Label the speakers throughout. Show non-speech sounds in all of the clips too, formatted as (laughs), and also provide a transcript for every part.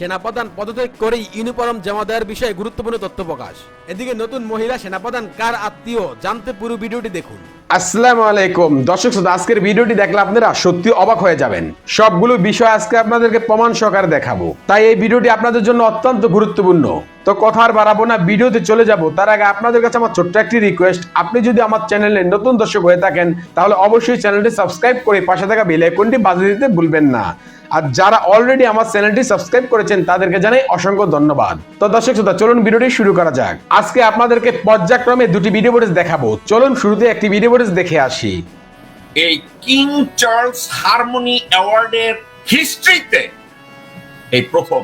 Speaker 1: সেনাপ্রধান পদত্যাগ করেই ইউনিফর্ম জমা দেওয়ার বিষয়ে গুরুত্বপূর্ণ তথ্য প্রকাশ। এদিকে নতুন মহিলা সেনাপ্রধান কার আত্মীয়, জানতে পুরো ভিডিওটি দেখুন।
Speaker 2: আসসালামু আলাইকুম। দর্শক শ্রোতা, আজকের ভিডিওটি দেখলে আপনারা সত্যি অবাক হয়ে যাবেন। সবগুলো বিষয় আজকে আপনাদেরকে প্রমাণ সহকারে দেখাবো। তাই এই ভিডিওটি আপনাদের জন্য অত্যন্ত গুরুত্বপূর্ণ। তো কথা আর বাড়াবো না, ভিডিওতে চলে যাব। তার আগে আপনাদের কাছে আমার ছোট্ট একটি রিকোয়েস্ট আপনি যদি আমার চ্যানেলে নতুন দর্শক হয়ে থাকেন, তাহলে অবশ্যই চ্যানেলটি সাবস্ক্রাইব করে পাশে থাকা বেল আইকনটি বাজিয়ে দিতে ভুলবেন না। আর যারা অলরেডি আমার চ্যানেলটি সাবস্ক্রাইব করেছেন, তাদেরকে জানাই অসংখ্য ধন্যবাদ। তো দর্শক শ্রোতা, চলুন ভিডিওটি শুরু করা যাক। আজকে আপনাদেরকে পর্যায়ক্রমে দুটি ভিডিও ফুটেজ দেখাবো। চলুন শুরুতে একটি ভিডিও ফুটেজ দেখে আসি।
Speaker 3: এই কিং চার্লস হারমোনি অ্যাওয়ার্ডের হিস্ট্রিতে এই প্রথম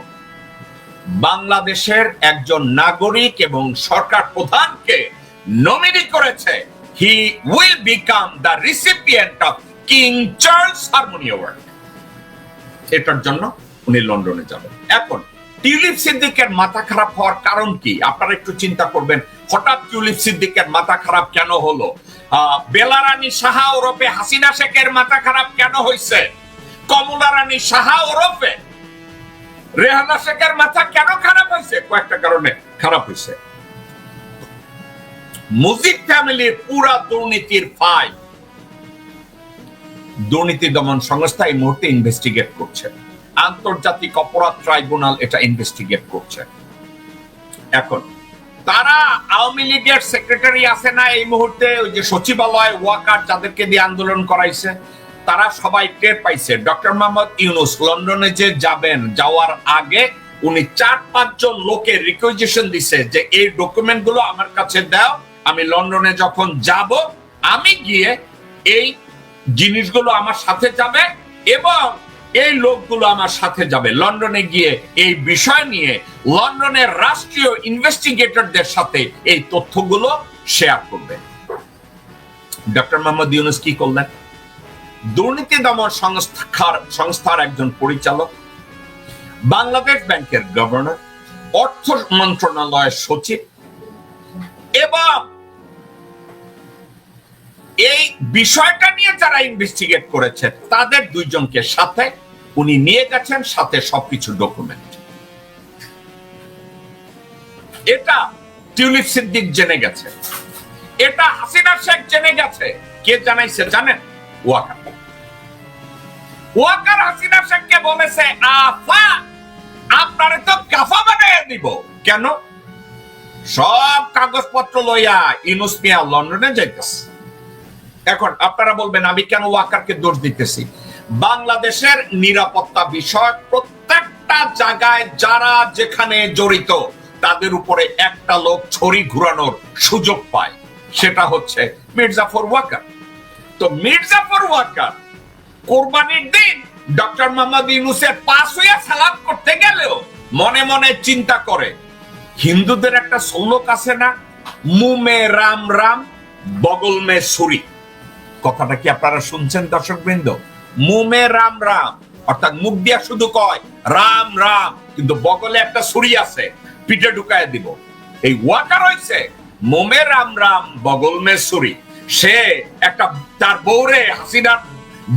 Speaker 3: বাংলাদেশের একজন নাগরিক এবং সরকার প্রধানকে নমিনি করেছে। He will become the recipient of king Charles harmony award এটার জন্য উনি লন্ডনে যাবেন। এখন, টিউলিপ সিদ্দিকের মাথা খারাপ হওয়ার কারণ কি? আপনারা একটু চিন্তা করবেন, হঠাৎ টিউলিপ সিদ্দিকের মাথা খারাপ কেন হলো? সাহা ওরফে হাসিনা শেখের মাথা খারাপ কেন হয়েছে কমলা রানী সাহা ওরফে রেহানা শেখের মাথা কেন খারাপ হয়েছে কয়েকটা কারণে খারাপ হয়েছে মুজিব ফ্যামিলির পুরা দুর্নীতির ফাইল দুর্নীতি দমন সংস্থা এই মুহূর্তে ইনভেস্টিগেট করছে। আন্তর্জাতিক অপরাধ ট্রাইব্যুনাল এটা ইনভেস্টিগেট করছে। এখন, তারা আওয়ামী লীগের সেক্রেটারি আছে না এই মুহূর্তে, ওই যে সচিবালয়, ওয়াকার যাদেরকে দিয়ে আন্দোলন করাইছে, তারা সবাই টের পাইছে। ডক্টর মোহাম্মদ ইউনুস লন্ডনে যে যাবেন, যাওয়ার আগে উনি চার পাঁচজন লোকের রিকুইজিশন দিছে যে এই ডকুমেন্ট আমার কাছে দাও, আমি লন্ডনে যখন যাব, আমি গিয়ে এই জিনিসগুলো আমার সাথে যাবে এবং এই লোকগুলো আমার সাথে যাবে। লন্ডনে গিয়ে এই বিষয় নিয়ে, লন্ডনের রাষ্ট্রীয় ইনভেস্টিগেটরদের সাথে এই তথ্যগুলো শেয়ার করবে। ডক্টর মোহাম্মদ ইউনুস কি করলেন? দুর্নীতি দমন সংস্থার সংস্থার একজন পরিচালক, বাংলাদেশ ব্যাংকের গভর্নর, অর্থ মন্ত্রণালয়ের সচিব, এবং এই বিষয়টা নিয়ে যারা ইনভেস্টিগেট করেছে, তাদের দুইজনকে সাথে উনি নিয়ে গেছেন, সাথে সবকিছু ডকুমেন্ট এটা টিউলিপ সিদ্দিক জেনে গেছে। এটা হাসিনা শেখ জেনে গেছে। কে জানাইছে জানেন? ওয়াকার। ওয়াকার হাসিনা শেখকে বলেছে, আফা, আপনারে তো কাফা বানিয়ে দিব। কেন? সব কাগজপত্র লইয়া ইনুস লন্ডনে যাইতেছে। এখন আপনারা বলবেন, আমি কেন ওয়াকারকে দোষ দিতেছি? বাংলাদেশের নিরাপত্তা বিষয় প্রত্যেকটা জায়গায় যারা যেখানে জড়িত, তাদের উপরে একটা লোক ছড়ি ঘুরানোর সুযোগ পায়। সেটা হচ্ছে মির্জাফর ওয়াকার। তো মির্জাফর ওয়াকার কোরবানির দিন ডক্টর মোহাম্মদ ইউনুসের পাশ হইয়া সালাম করতে গেলেও মনে মনে চিন্তা করে, হিন্দুদের একটা শ্লোক আছে না? মুমে রাম রাম বগল মে সুরি কথাটা কি আপনারা শুনছেন দর্শক বৃন্দ মুমে রাম রাম। অর্থাৎ মুখ দিয়া শুধু কয়, রাম রাম, কিন্তু বগলে একটা ছুরি আছে, পিঠে ঢুকায় দিব। এই ওয়াকার হইছে মোমে রাম রাম, বগল মে ছুরি। সে একটা, তার বউরে, হাসিনার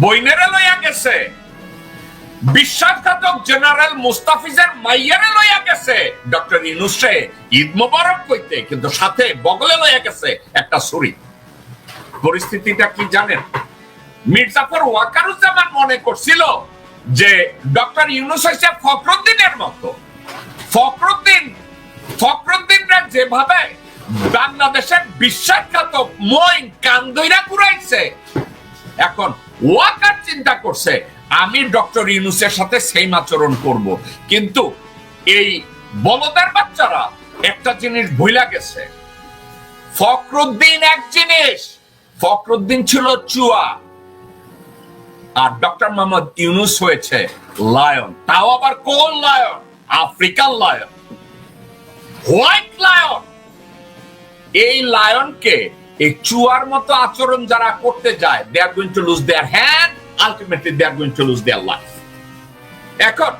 Speaker 3: বইনেরে লইয়া গেছে। বিশ্বাসঘাতক জেনারেল মুস্তাফিজের মাইয়ারে লইয়া গেছে। ডক্টর ইনুসে ঈদ মোবারক কইতে, কিন্তু সাথে বগলে লইয়া গেছে একটা ছুরি। পরিস্থিতিটা কি জানেন? মির্জাফর ওয়াকারুজ্জামান মনে করছিল যে ডক্টর ইউনুস হয়েছে ফখরুদ্দিনের মতো। ফখরুদ্দিন, ফখরুদ্দিনরা যেভাবে বাংলাদেশের বিশ্বাসঘাত মইন কান্দইরা ঘুরাইছে এখন ওয়াকার চিন্তা করছে, আমি ডক্টর ইউনুসের সাথে সেম আচরণ করব। কিন্তু এই বলদের বাচ্চারা একটা জিনিস ভুলা গেছে। ফখরুদ্দিন এক জিনিস ফখরুদ্দিন ছিল চুয়া। আর ডক্টর মোহাম্মদ ইউনুস হয়েছে লায়ন। তাও আবার কোন lion? African lion. White lion. এই লায়নকে, এই চুয়ার মতো আচরণ যারা করতে যায় they are going to lose their hand ultimately they are going to lose their life এখন,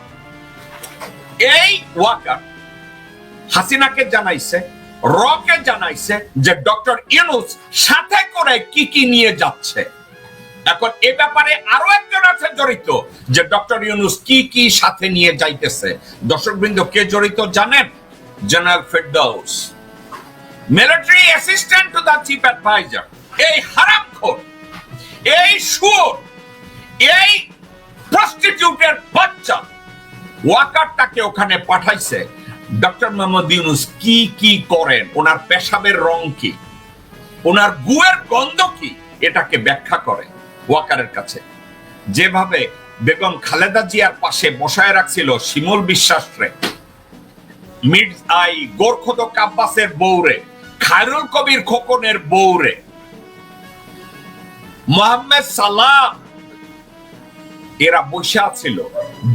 Speaker 3: এই ওয়াকার হাসিনাকে জানাইছে রকে জানাইছে যে ডক্টর ইউনুস সাথে করে কি কি নিয়ে যাচ্ছে। এখন এ ব্যাপারে আরও একজন আছে জড়িত যে ডক্টর ইউনুস কি কি সাথে নিয়ে যাইতেছে। দর্শকবৃন্দ, কে জড়িত জানেন? General Ferdous. Military assistant to the chief adviser. এই হারামখোর, এই সুর এই প্রস্টিটিউটের বাচ্চা ওয়াকারটাকে ওখানে পাঠাইছে। ডক্টর মোহাম্মদ ইউনুস কি কি করেন? ওনার পেশাবের রং কি? ওনার গুয়ের গন্ধ কি? এটাকে ব্যাখ্যা করে ওয়াকারের কাছে। যেভাবে বেগম খালেদা জিয়ার পাশে বসায় রাখছিল শিমুল বিশ্বাস মির্জ আই কাব্বাসের বউরে, খায়রুল কবির খোকনের বউরে, মোহাম্মদ সালাম, এরা বসে আছিল।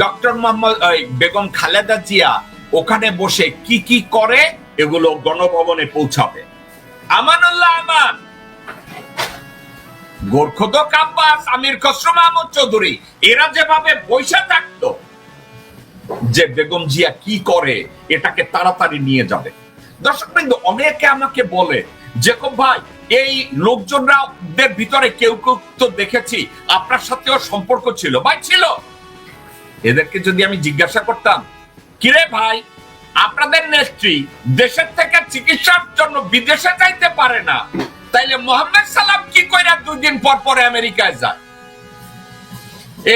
Speaker 3: ডক্টর মোহাম্মদ বেগম খালেদা জিয়া ওখানে বসে কি কি করে এগুলো গণভবনে পৌঁছাবে। আমানুল্লাহ আমান। গোরখদ কাব্বাস, আমির খসরু মাহমুদ চৌধুরী, এরা যেভাবে বসে থাকতো যে বেগম জিয়া কি করে এটাকে তাড়াতাড়ি নিয়ে যাবে। দর্শক বৃন্দ, অনেকে আমাকে বলে, জেকব ভাই, এই লোকজনরা দের ভিতরে কেউ কেউ তো দেখেছি, আপনার সাথেও সম্পর্ক ছিল, ভাই ছিল? এদেরকে যদি আমি জিজ্ঞাসা করতাম কিরে ভাই, আপনাদের নেত্রী দেশের থেকে চিকিৎসার জন্য বিদেশে যাইতে পারে না। তাইলে মোহাম্মদ সালাম কি কইরা দুই দিন পর পর আমেরিকায় যায়?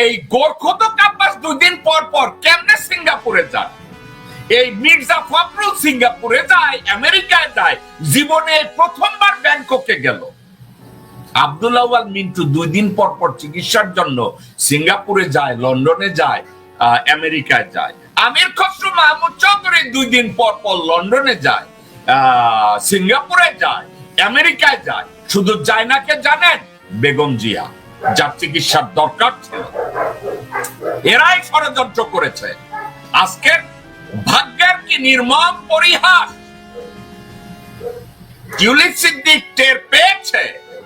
Speaker 3: এই গোরখত কাব্বাস দুই দিন পর পর কেমনে সিঙ্গাপুরে যায়? এই মির্জা ফখরুল সিঙ্গাপুরে যায়, আমেরিকায় যায়, জীবনে প্রথমবার ব্যাংককে গেল। আব্দুল্লাহ মিন্টু দুই দিন পর পর চিকিৎসার জন্য সিঙ্গাপুরে যায়, লন্ডনে যায় আমেরিকায় যায়। আমির খসরু মাহমুদ চৌধুরী দুই দিন পর পর লন্ডনে যায় সিঙ্গাপুরে যায়, আমেরিকায় যায়। শুধু যায় না কে জানেন বেগম জিয়া, যার চিকিৎসার দরকার ছিল। এরাই ষড়যন্ত্র করেছে। আজকের ভাগ্যের কি নির্মম পরিহাস? টিউলিপ সিদ্দিক টের পেয়েছে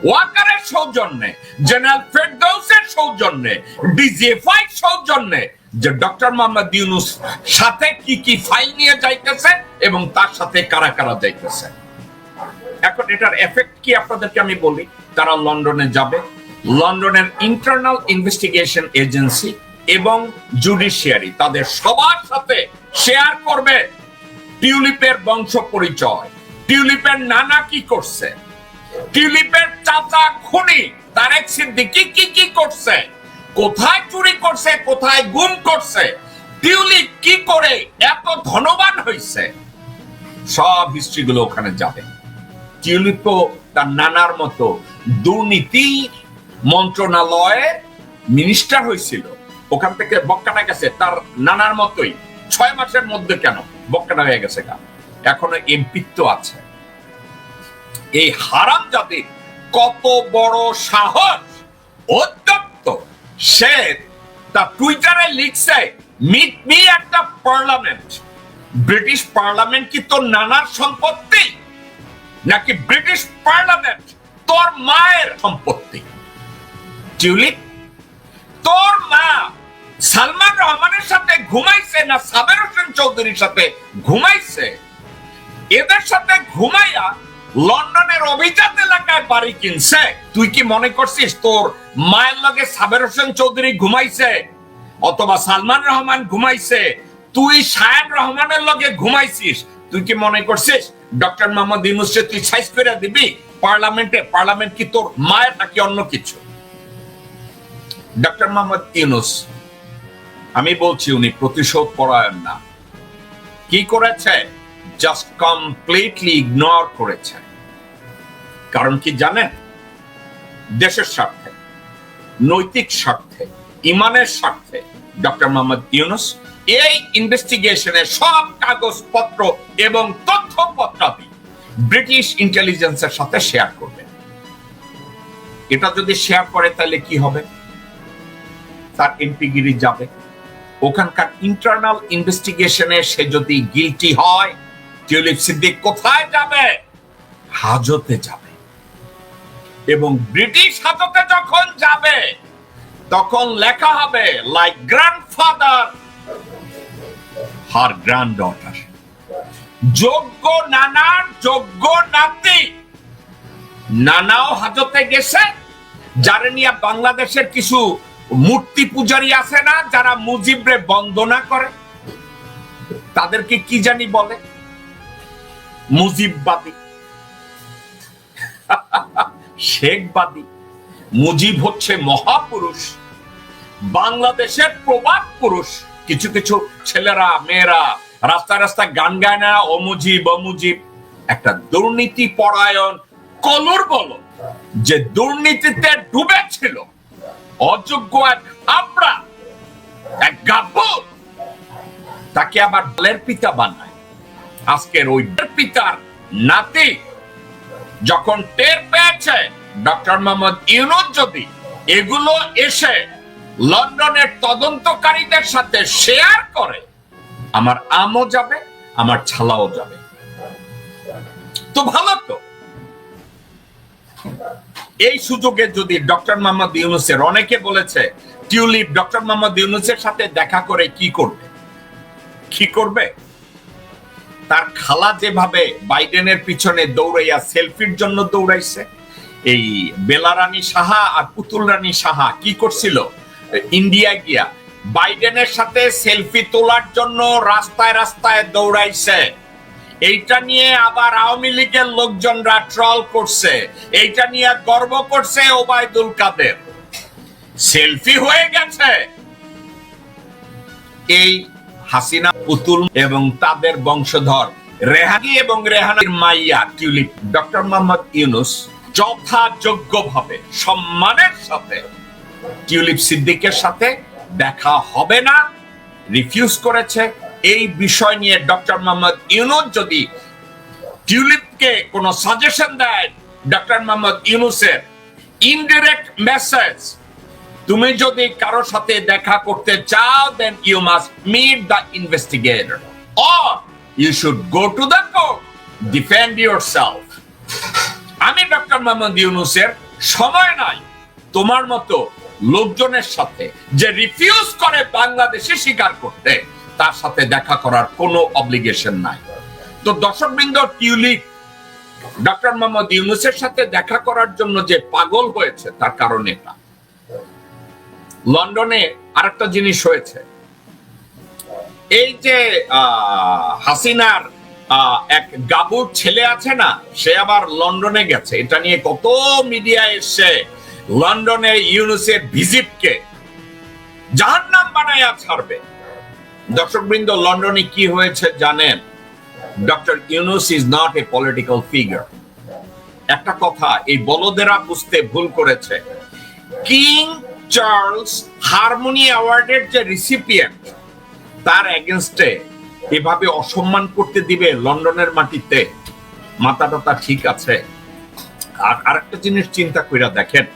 Speaker 3: ওয়াকারের সৌজন্যে, জেনারেল ফেরদৌসের সৌজন্যে, ডিজিএফআই সৌজন্যে যে ডক্টর মোহাম্মদ ইউনুস সাথে কি কি ফাইল নিয়ে যাইতেছে এবং তার সাথে কারা কারা যাইতেছে? এখন এটার এফেক্ট কি আপনাদেরকে আমি বলি? তারা লন্ডনে যাবে। লন্ডনের ইন্টারনাল ইনভেস্টিগেশন এজেন্সি এবং জুডিশিয়ারি তাদের সবার সাথে শেয়ার করবে। টিউলিপের বংশ পরিচয়। টিউলিপের নানা কি করছে? টিউলিপের চাচা খুনি তারেক সিদ্দিকি কি কি করছে? কোথায় চুরি করছে, কোথায় গুম করছে টিউলিপ কি করে এত ধনবান হয়েছে সব হিস্ট্রি গুলো ওখানে যাবে। টিউলিপও তার নানার মতো দুর্নীতি মন্ত্রণালয়ে মিনিস্টার হয়েছিল ওখান থেকে বক্কাটা গেছে, তার নানার মতোই। ছয় মাসের মধ্যে কেন বক্কাটা হয়ে গেছে গা? এখনও এমপিত্ব আছে। এই হারাম জাতির কত বড় সাহস, অত্যন্ত। সে তার টুইটারে লিখছে মিট মি একটা পার্লামেন্ট ব্রিটিশ পার্লামেন্ট কি তোর নানার সম্পত্তি? নাকি ব্রিটিশ পার্লামেন্ট তোর মায়ের সম্পত্তি? টিউলিপ, তোর মা সালমান রহমানের সাথে ঘুমাইছে না সাবের হোসেন চৌধুরীর সাথে ঘুমাইছে? এদের সাথে ঘুমাইয়া লন্ডনের অভিজাত এলাকায় বাড়ি কিনছে। তুই কি মনে করছিস তোর মায়ের লগে সাবের হোসেন চৌধুরী ঘুমাইছে? অথবা সালমান রহমান ঘুমাইছে? তুই শায়ান রহমানের লগে ঘুমাইছিস? তুই কি মনে করছিস ডক্টর মোহাম্মদ ইউনুসকে তুই সাইজ করে দিবি? পার্লামেন্টে, পার্লামেন্ট কি তোর মায়ের নাকি অন্য কিছু? ডক্টর মোহাম্মদ ইউনুস, আমি বলছি উনি প্রতিশোধ পরায়ণ না। কি করেছে? জাস্ট কমপ্লিটলি ইগনোর করেছে। কারণ কি জানেন? দেশের স্বার্থে, নৈতিক স্বার্থে, ইমানের স্বার্থে ডক্টর মোহাম্মদ ইউনুস এই ইনভেস্টিগেশনে সব কাগজপত্র এবং তথ্যপত্রাদি ব্রিটিশ ইন্টেলিজেন্সের সাথে শেয়ার করবে এটা যদি শেয়ার করে তাহলে কি হবে? তার এমপিগিরি যাবে। ওখানকার ইন্টারনাল ইনভেস্টিগেশনে সে যদি গিলটি হয় টিউলিপ সিদ্দিক কোথায় যাবে? হাজতে যাবে। এবং ব্রিটিশ হাজতে যখন যাবে, তখন লেখা হবে like grandfather her granddaughter যোগ্য নানার যোগ্য নাতি। নানাও হাজতে গেছে বাংলাদেশের কিছু মূর্তি পূজারী আছে না, যারা মুজিবরে বন্দনা করে। তাদেরকে কি জানি বলে? মুজিববাদী। (laughs) শেখবাদী। মুজিব হচ্ছে মহাপুরুষ। বাংলাদেশের প্রবাদ পুরুষ। কিছু কিছু ছেলেরা, মেয়েরা গান গায় না, অমুজিব অমুজিব। একটা দুর্নীতি পরায়ণ কলর বল যে দুর্নীতিতে ডুবেছিল। অযোগ্য এক আমরা এক গাব্বর তাকে আবার দলের পিতা বানায়। আজকের ওই পিতার নাতি যখন টের পেয়েছে, ডক্টর মোহাম্মদ ইউনুস যদি এগুলো এসে লন্ডনের তদন্তকারীদের সাথে শেয়ার করে, আমার আমও যাবে, আমার ছালাও যাবে। তো ভালো তো। এই সুযোগে যদি ডক্টর মোহাম্মদ ইউনুসের, অনেকে বলেছে, টিউলিপ, ডক্টর মোহাম্মদ ইউনুসের সাথে দেখা করে কি করবে? কি করবে? তার খালা যেভাবে বাইডেনের পিছনে দৌড়াইয়া সেলফির জন্য দৌড়াইছে, এই বেলারানী সাহা আর পুতুল রানী সাহা কি করছিল? ইন্ডিয়া গিয়া বাইডেনের সাথে সেলফি তোলার জন্য রাস্তায় রাস্তায় দৌড়াইছে। এইটা নিয়ে আবার আওয়ামী লীগের লোকজনরা ট্রল করছে। এইটা নিয়ে গর্ব করছে ওবায়দুল কাদের। সেলফি হয়ে গেছে। এই হাসিনা, পুতুল এবং তাদের বংশধর রেহানি এবং রেহানির মাইয়া টিউলিপ। ডক্টর মোহাম্মদ ইউনুস যথাযোগ্যভাবে সম্মানের সাথে টিউলিপ সিদ্দিকের সাথে দেখা হবে না, রিফিউজ করেছে। এই বিষয় নিয়ে ডক্টর মোহাম্মদ ইউনুস যদি টিউলিপকে কোনো সাজেশন দেয়, ডক্টর মোহাম্মদ ইউনুসের ইনডিরেক্ট মেসেজ তুমি যদি কারও সাথে দেখা করতে চাও then you must meet the investigator or you should go to the court defend yourself আমি ডক্টর মোহাম্মদ ইউনুসের সময় নাই, তোমার মতো লোকজনের সাথে যে রিফিউজ করে বাংলাদেশে স্বীকার করতে, তার সাথে দেখা করার কোনো অব্লিগেশন নাই। তো দর্শকবৃন্দ, টিউলিপ ডক্টর মোহাম্মদ ইউনুসের সাথে দেখা করার জন্য যে পাগল হয়েছে, তার কারণ এটা। লন্ডনে আরেকটা জিনিস হয়েছে। এই যে হাসিনার এক গাবুর ছেলে আছে না, সে আবার লন্ডনে গেছে। এটা নিয়ে কত মিডিয়া এসছে। লন্ডনে ইউনুসের ভিজিটকে যার নাম বানাইয়া ছাড়বে। দর্শকবৃন্দ, লন্ডনে কি হয়েছে জানেন? Doctor Yunus is not a political figure. একটা কথা, এই বলদেরা বুঝতে ভুল করেছে। কিং চার্লস হারমোনি অ্যাওয়ার্ডের যে রিসিপিয়েন্ট, তার এগেনস্টে এভাবে অসম্মান করতে দিবে লন্ডনের মাটিতে মাথা টাথা ঠিক আছে। আর আরেকটা জিনিস চিন্তা কইরা দেখেন,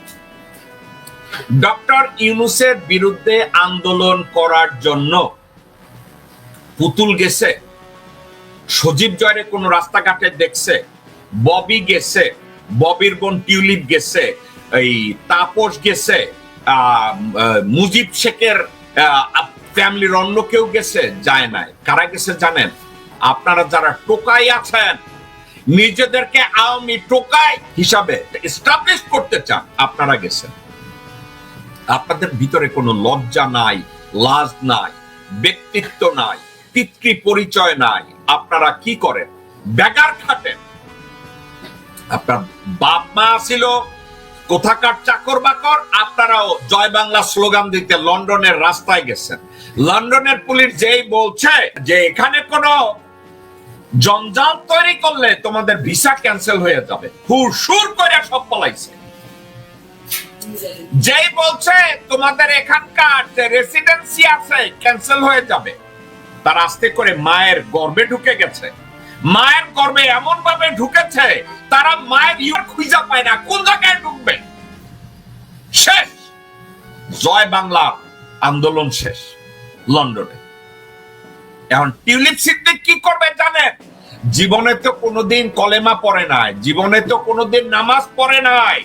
Speaker 3: ডক্টর ইউনুসের বিরুদ্ধে আন্দোলন করার জন্য পুতুল গেছে, সজীব জয়রে কোন রাস্তাঘাটে দেখছে, ববি গেছে, ববির বোন টিউলিপ গেছে, এই তাপস গেছে মুজিব শেখের ফ্যামিলির অন্য কেউ গেছে? যায় নাই। কারা গেছে জানেন? আপনারা যারা টোকাই আছেন, নিজেদেরকে আওয়ামী টোকাই হিসাবে এস্টাবলিশ করতে চান, আপনারা গেছেন। আপনাদের ভিতরে কোনো লজ্জা নাই, লাজ নাই, ব্যক্তিত্ব নাই পিতৃ পরিচয় নাই। আপনারা কি করেন? বেকার খাটেন। আপনার বাপ মা ছিল কোথাকার চাকর বাকর আপনারাও জয় বাংলা স্লোগান দিতে লন্ডনের রাস্তায় গেছেন। লন্ডনের পুলিশ যেই বলছে যে এখানে কোনো জঞ্জাল তৈরি করলে তোমাদের ভিসা ক্যান্সেল হয়ে যাবে। হুর সুর করে সব পলাইছে। যেই বলছে তোমাদের এখানকার যে রেসিডেন্সি আছে, ক্যান্সেল হয়ে যাবে। তার আস্তে করে মায়ের গর্ভে ঢুকে গেছে। মায়ের গর্ভে এমন ভাবে ঢুকেছে, তারা মায়ের ইউর খুঁজা পায় না। কোন জায়গায় ঢুকবে? শেষ। জয় বাংলা আন্দোলন শেষ লন্ডনে। এখন টিউলিপ সিদ্দিক কি করবে জানেন? জীবনে তো কোনোদিন কলেমা পড়ে নাই, জীবনে তো কোনোদিন নামাজ পড়ে নাই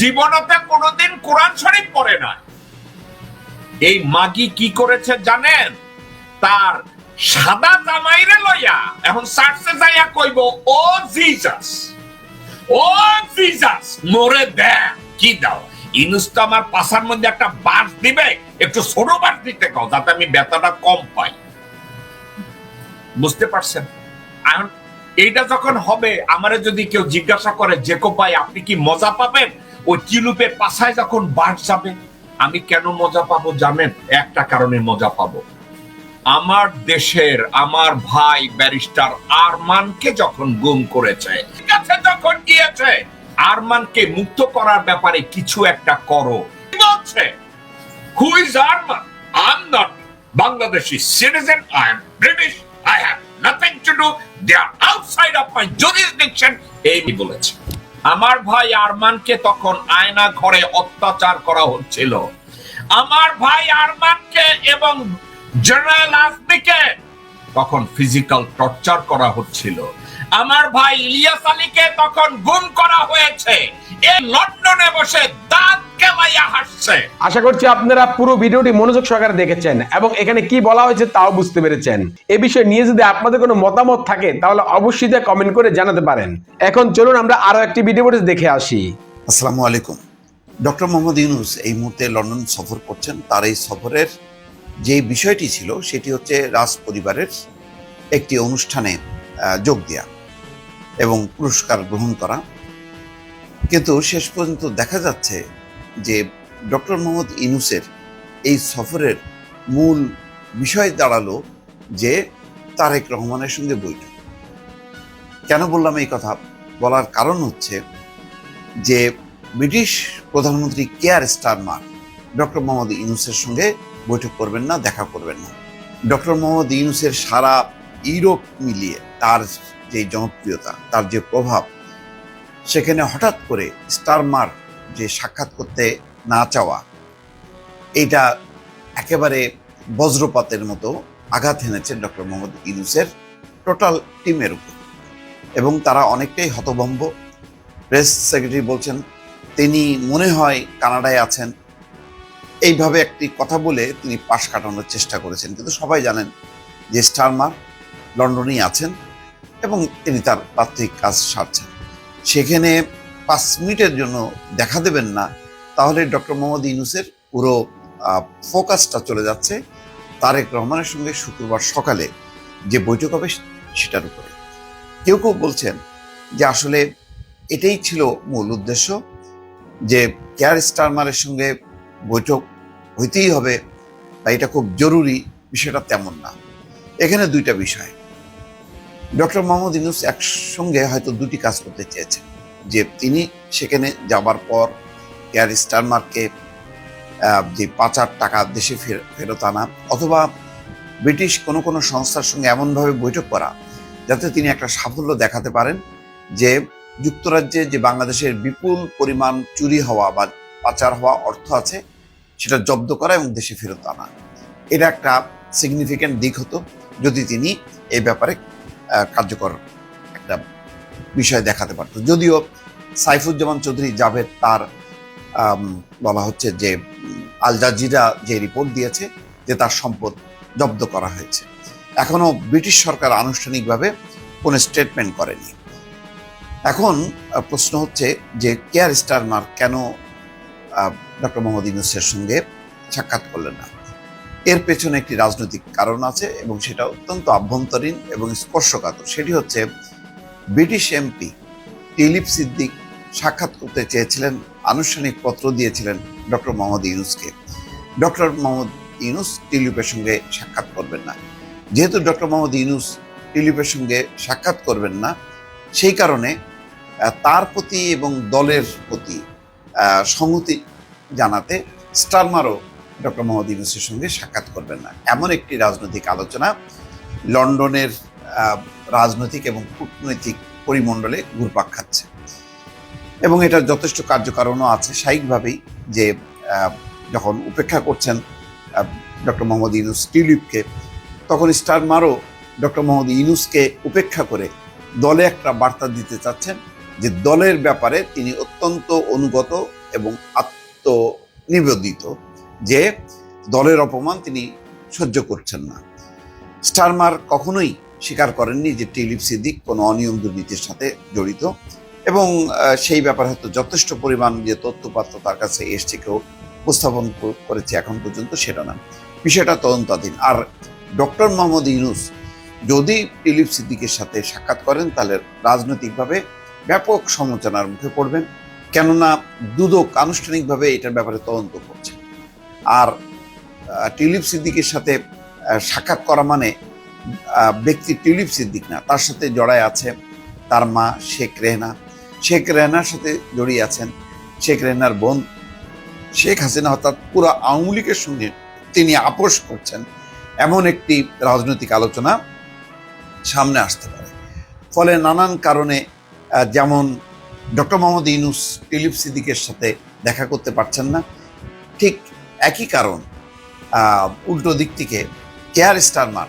Speaker 3: জীবনতে কোনোদিন কোরআন শরীফ পড়ে নাই। এই মাগি কি করেছে জানেন? তার সাদা জামাইরে লইয়া এখন সার্চে যাইয়া কইব, ও জিজাস ও জিজাস, মোরে দেন কি দাও? ইনুস আমার পাশার মধ্যে একটা বাস দিবে, একটু ছোট বাস দিতে কও, যাতে আমি ব্যথাটা কম পাই। বুঝতে পারছেন? এখন এইটা যখন হবে, আমারে যদি কেউ জিজ্ঞাসা করে জেকো ভাই, আপনি কি মজা পাবেন? ওই টিলুপের পাশায় যখন বাস যাবে, আমি কেন মজা পাবো জানেন? একটা কারণে মজা পাবো। আমার দেশের, আমার ভাই ব্যারিস্টার আরমানকে যখন গুম করেছে, ঠিক আছে, যখন গিয়েছে, আরমানকে মুক্ত করার ব্যাপারে কিছু একটা করো। বলছে? Who is Arman I am not Bangladeshi citizen I am British I have nothing to do they are outside of my jurisdiction এই বলেছে। আমার ভাই আরমানকে তখন আয়না ঘরে অত্যাচার করা হচ্ছিল। আমার ভাই আরমানকে এবং জেনারেল আজমিকে তখন ফিজিক্যাল টর্চার করা হচ্ছিল। আমার ভাই ইলিয়াস আলীকে তখন গুম করা হয়েছে। এ লন্ডনে বসে দাঁত কেলাইয়া হাসছে।
Speaker 2: আশা করছি আপনারা পুরো ভিডিওটি মনোযোগ সহকারে দেখেছেন এবং এখানে কি বলা হয়েছে তাও বুঝতে পেরেছেন। এ বিষয়ে নিয়ে যদি আপনাদের কোনো মতামত থাকে তাহলে অবশ্যই তা কমেন্ট করে জানাতে পারেন। এখন চলুন আমরা আরও একটি ভিডিও দেখে আসি।
Speaker 4: আসসালামু আলাইকুম। ডক্টর মোহাম্মদ ইউনুস এই মুহূর্তে লন্ডন সফর করছেন। তার এই সফরের যে বিষয়টি ছিল সেটি হচ্ছে রাজ পরিবারের একটি অনুষ্ঠানে যোগ দেওয়া এবং পুরস্কার গ্রহণ করা। কিন্তু শেষ পর্যন্ত দেখা যাচ্ছে যে ডক্টর মোহাম্মদ ইনুসের এই সফরের মূল বিষয় দাঁড়াল যে তারেক রহমানের সঙ্গে বৈঠক। কেন বললাম এই কথা? বলার কারণ হচ্ছে যে ব্রিটিশ প্রধানমন্ত্রী কেয়ার স্টারমার ডক্টর মোহাম্মদ ইনুসের সঙ্গে বৈঠক করবেন না, দেখা করবেন না। ডক্টর মোহাম্মদ ইউনুসের সারা ইউরোপ মিলিয়ে তার যে জনপ্রিয়তা, তার যে প্রভাব, সেখানে হঠাৎ করে স্টারমার যে সাক্ষাৎ করতে না চাওয়া, এইটা একেবারে বজ্রপাতের মতো আঘাত এনেছে ডক্টর মোহাম্মদ ইউনুসের টোটাল টিমের উপর। এবং তারা অনেকটাই হতভম্ব। প্রেস সেক্রেটারি বলছেন, তিনি মনে হয় কানাডায় আছেন এইভাবে একটি কথা বলে তিনি পাশ কাটানোর চেষ্টা করেছেন। কিন্তু সবাই জানেন যে স্টারমার লন্ডনেই আছেন এবং তিনি তার প্রাথমিক কাজ সারছেন। সেখানে পাঁচ মিনিটের জন্য দেখা দেবেন না, তাহলে ডক্টর মোহাম্মদ ইউনুসের পুরো ফোকাসটা চলে যাচ্ছে তারেক রহমানের সঙ্গে শুক্রবার সকালে যে বৈঠক হবে সেটার উপরে। কেউ কেউ বলছেন যে আসলে এটাই ছিল মূল উদ্দেশ্য যে কেয়ার স্টারমারের সঙ্গে বৈঠক হইতেই হবে বা এটা খুব জরুরি বিষয়টা তেমন না। এখানে দুইটা বিষয়। ডক্টর মোহাম্মদ ইউনুস একসঙ্গে হয়তো দুটি কাজ করতে চেয়েছেন যে তিনি সেখানে যাবার পর কেয়ার স্টারমারকে আহ, যে পাচার টাকা দেশে ফের- ফেরত আনা অথবা ব্রিটিশ কোনো কোনো সংস্থার সঙ্গে এমনভাবে বৈঠক করা যাতে তিনি একটা সাফল্য দেখাতে পারেন যে যুক্তরাজ্যে যে বাংলাদেশের বিপুল পরিমাণ চুরি হওয়া বা পাচার হওয়া অর্থ আছে সেটা জব্দ করা এবং দেশে ফেরত আনা। এটা একটা সিগনিফিক্যান্ট দিক হতো যদি তিনি এই ব্যাপারে কার্যকর একটা বিষয় দেখাতে পারত যদিও সাইফুজ্জামান চৌধুরী জাভেদ তার বলা হচ্ছে যে আল জাজিরা যে রিপোর্ট দিয়েছে যে তার সম্পদ জব্দ করা হয়েছে। এখনও ব্রিটিশ সরকার আনুষ্ঠানিকভাবে কোনো স্টেটমেন্ট করেনি। এখন প্রশ্ন হচ্ছে যে কেয়ার স্টারমার কেন ডক্টর মোহাম্মদ ইউনুসের সঙ্গে সাক্ষাৎ করলেন না। এর পেছনে একটি রাজনৈতিক কারণ আছে এবং সেটা অত্যন্ত আভ্যন্তরীণ এবং স্পর্শকাতর। সেটি হচ্ছে ব্রিটিশ এমপি টিলিপ সিদ্দিক সাক্ষাৎ করতে চেয়েছিলেন, আনুষ্ঠানিক পত্র দিয়েছিলেন ডক্টর মোহাম্মদ ইউনুসকে। ডক্টর মোহাম্মদ ইউনুস টিলিপের সঙ্গে সাক্ষাৎ করবেন না। যেহেতু ডক্টর মোহাম্মদ ইউনুস টিলিপের সঙ্গে সাক্ষাৎ করবেন না, সেই কারণে তার প্রতি এবং দলের প্রতি সংহতি জানাতে স্টারমারও ডক্টর মোহাম্মদ ইউনুসের সঙ্গে সাক্ষাৎ করবেন না। এমন একটি রাজনৈতিক আলোচনা লন্ডনের রাজনৈতিক এবং কূটনৈতিক পরিমণ্ডলে ঘুরপাক খাচ্ছে। এবং এটার যথেষ্ট কার্যকারণও আছে স্বাভাবিকভাবেই যে যখন উপেক্ষা করছেন ডক্টর মোহাম্মদ ইউনুস টিউলিপকে, তখন স্টারমারও ডক্টর মোহাম্মদ ইউনুসকে উপেক্ষা করে দলে একটা বার্তা দিতে চাচ্ছেন যে দলের ব্যাপারে তিনি অত্যন্ত অনুগত এবং আত্মনিবেদিত যে দলের অপমান তিনি সহ্য করছেন না। স্টারমার কখনোই স্বীকার করেননি যে টিলিপ সিদ্দিক কোনো অনিয়ম দুর্নীতির সাথে জড়িত এবং সেই ব্যাপারে হয়তো যথেষ্ট পরিমাণ যে তথ্যপাত্র তার কাছে এসছে কেউ উপস্থাপন করেছে এখন পর্যন্ত সেটা না। বিষয়টা তদন্তাধীন। আর ডক্টর মোহাম্মদ ইউনুস যদি টিলিপ সিদ্দিকের সাথে সাক্ষাৎ করেন তাহলে রাজনৈতিকভাবে ব্যাপক সমালোচনার মুখে পড়বেন। কেননা দুদক আনুষ্ঠানিকভাবে এটার ব্যাপারে তদন্ত করছে। আর আহ, টিউলিপ সিদ্দিকের সাথে সাক্ষাৎ করা মানে ব্যক্তি টিউলিপ সিদ্দিক না তার সাথে জড়ায় আছে তার মা শেখ রেহনা। শেখ রেহনার সাথে জড়িয়ে আছেন শেখ রেহনার বোন শেখ হাসিনা অর্থাৎ পুরো আওয়ামী লীগের সঙ্গে তিনি আপোষ করছেন। এমন একটি রাজনৈতিক আলোচনা সামনে আসতে পারে। ফলে নানান কারণে যেমন ডক্টর মোহাম্মদ ইউনুস টিলিপ সিদ্দিকের সাথে দেখা করতে পারছেন না। ঠিক একই কারণ উল্টো দিক থেকে কেয়ার স্টারমার,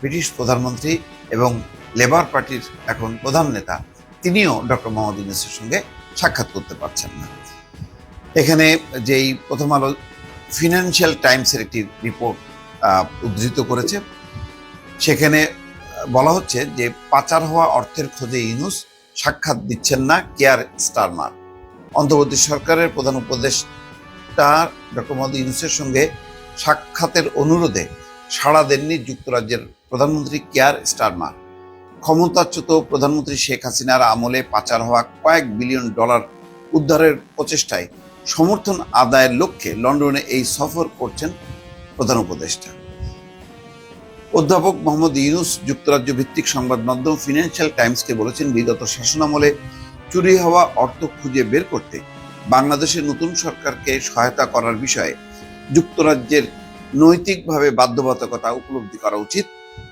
Speaker 4: ব্রিটিশ প্রধানমন্ত্রী এবং লেবার পার্টির এখন প্রধান নেতা, তিনিও ডক্টর মোহাম্মদ ইউনুসের সঙ্গে সাক্ষাৎ করতে পারছেন না। এখানে যেই প্রথম আলো ফিনান্সিয়াল টাইমসের একটি রিপোর্ট উদ্ধৃত করেছে। সেখানে বলা হচ্ছে যে পাচার হওয়া অর্থের খোঁজে ইউনুস সাক্ষাৎ দিচ্ছেন না কেয়ার স্টারমার। অন্তর্বর্তী সরকারের প্রধান উপদেষ্টা ডক্টর মোহাম্মদ ইউনুসের সঙ্গে সাক্ষাতের অনুরোধে সাড়া দেননি যুক্তরাজ্যের প্রধানমন্ত্রী কেয়ার স্টারমার। ক্ষমতাচ্যুত প্রধানমন্ত্রী শেখ হাসিনার আমলে পাচার হওয়া কয়েক বিলিয়ন ডলার উদ্ধারের প্রচেষ্টায় সমর্থন আদায়ের লক্ষ্যে লন্ডনে এই সফর করছেন প্রধান উপদেষ্টা। অধ্যাপক মোহাম্মদ ইউনুস যুক্তরাজ্য ভিত্তিক সংবাদ মাধ্যম ফিনান্সিয়াল টাইমসকে বলেছেন, বিগত শাসনামলে চুরি হওয়া অর্থ খুঁজে বের করতে বাংলাদেশের নতুন সরকারকে সহায়তা করার বিষয়ে যুক্তরাজ্যের নৈতিকভাবে বাধ্যবাধকতা উপলব্ধি করা উচিত।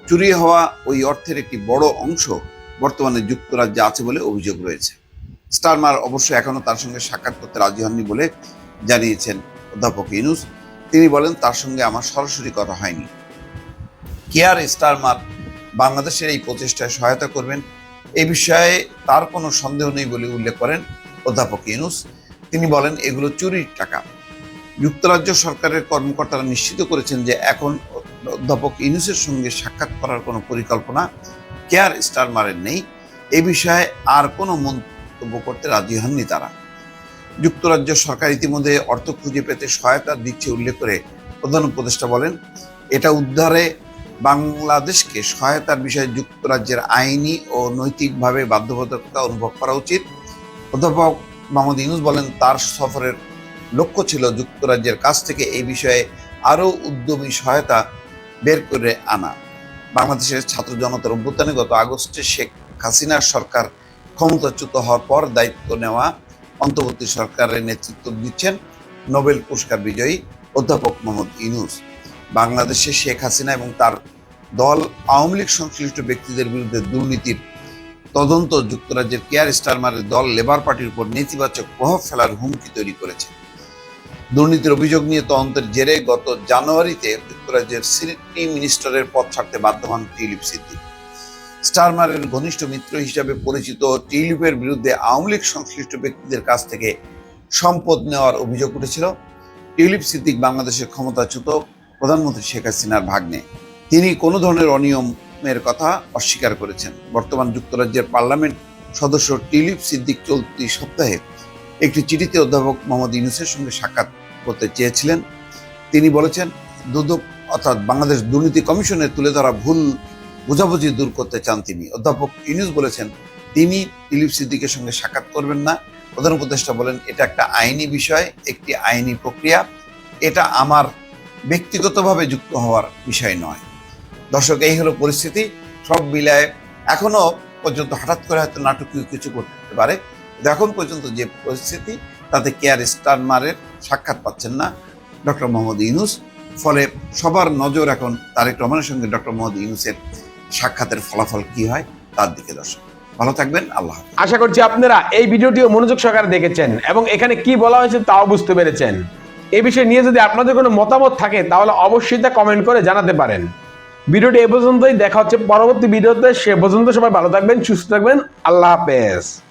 Speaker 4: চুরি হওয়া ওই অর্থের একটি বড় অংশ বর্তমানে যুক্তরাজ্যে আছে বলে অভিযোগ রয়েছে। স্টারমার অবশ্য এখনও তার সঙ্গে সাক্ষাৎ করতে রাজি হননি বলে জানিয়েছেন অধ্যাপক ইউনুস। তিনি বলেন, তার সঙ্গে আমার সরাসরি কথা হয়নি। কেয়ার স্টারমার বাংলাদেশের এই প্রচেষ্টায় সহায়তা করবেন। এ বিষয়ে তার কোনো সন্দেহ নেই বলে উল্লেখ করেন অধ্যাপক ইউনুস। তিনি বলেন, এগুলো চুরির টাকা। যুক্তরাজ্য সরকারের কর্মকর্তারা নিশ্চিত করেছেন যে এখন অধ্যাপক ইউনুসের সঙ্গে সাক্ষাৎ করার কোনো পরিকল্পনা কেয়ার স্টারমারের নেই। এ বিষয়ে আর কোনো মন্তব্য করতে রাজি হননি তারা। যুক্তরাজ্য সরকার ইতিমধ্যে অর্থ খুঁজে পেতে সহায়তা দিচ্ছে উল্লেখ করে প্রধান উপদেষ্টা বলেন, এটা উদ্ধারে বাংলাদেশকে সহায়তার বিষয়ে যুক্তরাজ্যের আইনি ও নৈতিকভাবে বাধ্যবাধকতা অনুভব করা উচিত। অধ্যাপক মোহাম্মদ ইউনুস বলেন, তার সফরের লক্ষ্য ছিল যুক্তরাজ্যের কাছ থেকে এই বিষয়ে আরও উদ্যমী সহায়তা বের করে আনা। বাংলাদেশের ছাত্র জনতার অভ্যুত্থানে গত আগস্টে শেখ হাসিনার সরকার ক্ষমতাচ্যুত হওয়ার পর দায়িত্ব নেওয়া অন্তর্বর্তী সরকারের নেতৃত্ব দিচ্ছেন নোবেল পুরস্কার বিজয়ী অধ্যাপক মোহাম্মদ ইউনুস। বাংলাদেশে শেখ হাসিনা এবং তার দল আওয়ামী লীগ সংশ্লিষ্ট ব্যক্তিদের বিরুদ্ধে দুর্নীতির তদন্ত, যুক্তরাজ্যের কেয়ার স্টারমারের দল লেবার পার্টির উপর নেতিবাচক প্রভাব ফেলার হুমকি তৈরি করেছে। দুর্নীতির অভিযোগ নিয়ে তদন্তের জেরে গত জানুয়ারিতে যুক্তরাজ্যের সিটি মিনিস্টারের পদ ছাড়তে বাধ্য হন টিউলিপ সিদ্দিক। স্টারমারের ঘনিষ্ঠ মিত্র হিসাবে পরিচিত টিউলিপের বিরুদ্ধে আওয়ামী লীগ সংশ্লিষ্ট ব্যক্তিদের কাছ থেকে সম্পদ নেওয়ার অভিযোগ উঠেছিল। টিউলিপ সিদ্দিক বাংলাদেশের ক্ষমতাচ্যুত প্রধানমন্ত্রী শেখ হাসিনার ভাগ্নে। তিনি কোনো ধরনের অনিয়মের কথা অস্বীকার করেছেন। বর্তমান যুক্তরাজ্যের পার্লামেন্ট সদস্য টিলিপ সিদ্দিক চলতি সপ্তাহে একটি চিঠিতে অধ্যাপক মোহাম্মদ ইউনুসের সঙ্গে সাক্ষাৎ করতে চেয়েছিলেন। তিনি বলেছেন, দুদক অর্থাৎ বাংলাদেশ দুর্নীতি কমিশনের তুলে ধরা ভুল বোঝাবুঝি দূর করতে চান তিনি। অধ্যাপক ইউনুস বলেছেন, তিনি টিলিপ সিদ্দিকের সঙ্গে সাক্ষাৎ করবেন না। প্রধান উপদেষ্টা বলেন, এটা একটা আইনি বিষয়, একটি আইনি প্রক্রিয়া। এটা আমার ব্যক্তিগতভাবে যুক্ত হওয়ার বিষয় নয়। দর্শক, এই হলো পরিস্থিতি। সব মিলায় এখনও পর্যন্ত হঠাৎ করে হয়তো নাটকীয় কিছু করতে পারে। এখন পর্যন্ত যে পরিস্থিতি, তাতে কেয়ার স্টারমারের সাক্ষাৎ পাচ্ছেন না ডক্টর মোহাম্মদ ইউনুস। ফলে সবার নজর এখন তারেক রহমানের সঙ্গে ডক্টর মোহাম্মদ ইউনুসের সাক্ষাতের ফলাফল কি হয়, তার দিকে দর্শক। ভালো থাকবেন, আল্লাহ
Speaker 2: আশা করছি আপনারা এই ভিডিওটিও মনোযোগ সহকারে দেখেছেন এবং এখানে কি বলা হয়েছে তাও বুঝতে পেরেছেন। এই বিষয়ে নিয়ে যদি আপনাদের কোনো মতামত থাকে, তাহলে অবশ্যই তা কমেন্ট করে জানাতে পারেন। ভিডিওটি এ পর্যন্তই। দেখা হচ্ছে পরবর্তী ভিডিওতে। সে পর্যন্ত সবাই ভালো থাকবেন, সুস্থ থাকবেন। আল্লাহ হাফেজ।